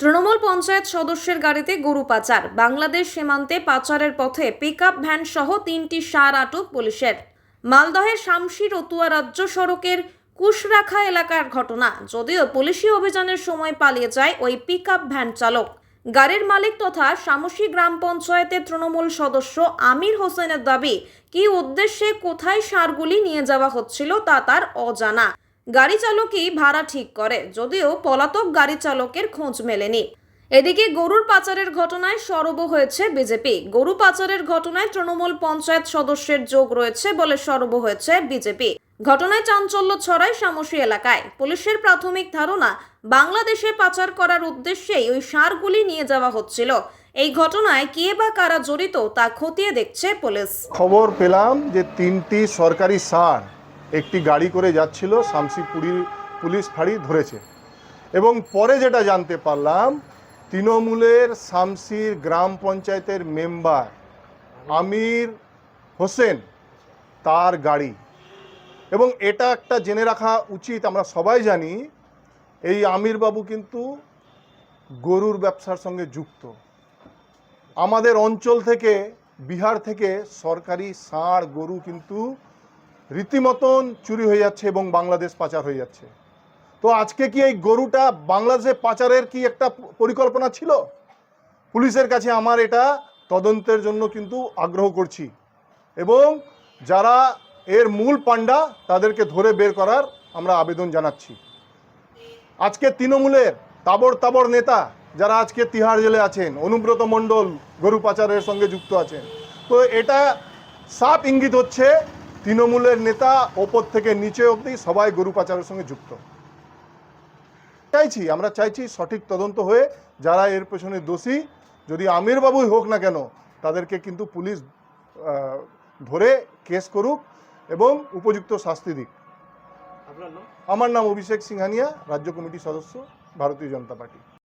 তৃণমূল পঞ্চায়েত সদস্যের গাড়িতে গরু পাচার। বাংলাদেশ সীমান্তে পাচারের পথে পিকআপ ভ্যান সহ তিনটি সার আটক পুলিশের। মালদহের শামসি রতুয়া রাজ্য সড়কের কুশরাখা এলাকার ঘটনা। যদিও পুলিশি অভিযানের সময় পালিয়ে যায় ওই পিকআপ ভ্যান চালক। গাড়ির মালিক তথা শামসি গ্রাম পঞ্চায়েতের তৃণমূল সদস্য আমির হোসেনের দাবি, কি উদ্দেশ্যে কোথায় সারগুলি নিয়ে যাওয়া হচ্ছিল তা তার অজানা। গাড়ি চালকই ভাড়া ঠিক করে, যদিও পলাতক গাড়ি চালকের খোঁজ মেলেনি। এদিকে গরুর পাচারের ঘটনায় সরব হয়েছে বিজেপি। গরু পাচারের ঘটনায় তৃণমূল পঞ্চায়েত সদস্যের যোগ রয়েছে বলে সরব হয়েছে বিজেপি। ঘটনায় চাঞ্চল্য ছড়ায় সামসি এলাকায়। পুলিশের প্রাথমিক ধারণা, বাংলাদেশে পাচার করার উদ্দেশ্যেই ওই সারগুলি নিয়ে যাওয়া হচ্ছিল। এই ঘটনায় কে বা কারা জড়িত তা খতিয়ে দেখছে পুলিশ। খবর পেলাম যে তিনটি সরকারি সার একটি গাড়ি করে যাচ্ছিল শামসিপুরি পুলিশ ফাঁড়ি ধরেছে। এবং পরে যেটা জানতে পারলাম, তৃণমূলের শামসির গ্রাম পঞ্চায়েতের মেম্বার আমির হোসেন তার গাড়ি। এবং এটা একটা জেনে রাখা উচিত, আমরা সবাই জানি, এই আমির বাবু কিন্তু গরুর ব্যবসার সঙ্গে যুক্ত। আমাদের অঞ্চল থেকে, বিহার থেকে সরকারি ষাঁড় গরু কিন্তু রীতিমতন চুরি হয়ে যাচ্ছে এবং বাংলাদেশ পাচার হয়ে যাচ্ছে। তো আজকে কি এই গরুটা বাংলাদেশে পাচারের কি একটা পরিকল্পনা ছিল? পুলিশের কাছে আমার এটা তদন্তের জন্য কিন্তু আগ্রহ করছি এবং যারা এর মূল পাণ্ডা তাদেরকে ধরে বের করার আমরা আবেদন জানাচ্ছি। আজকে তৃণমূলের তাবড় তাবড় নেতা যারা আজকে তিহার জেলে আছেন, অনুব্রত মণ্ডল গরু পাচারের সঙ্গে যুক্ত আছেন, তো এটা সাপ ইঙ্গিত হচ্ছে তৃণমূলের নেতা ওপর থেকে নিচে অবধি সবাই গরু পাচারের সঙ্গে যুক্ত। চাইছি আমরা চাইছি সঠিক তদন্ত হয়ে যারা এর পেছনে দোষী যদি আমির বাবুই হোক না কেন তাদেরকে কিন্তু পুলিশ ধরে কেস করুক এবং উপযুক্ত শাস্তি দিক। আমার নাম অভিষেক সিংহানিয়া রাজ্য কমিটির সদস্য ভারতীয় জনতা পার্টি।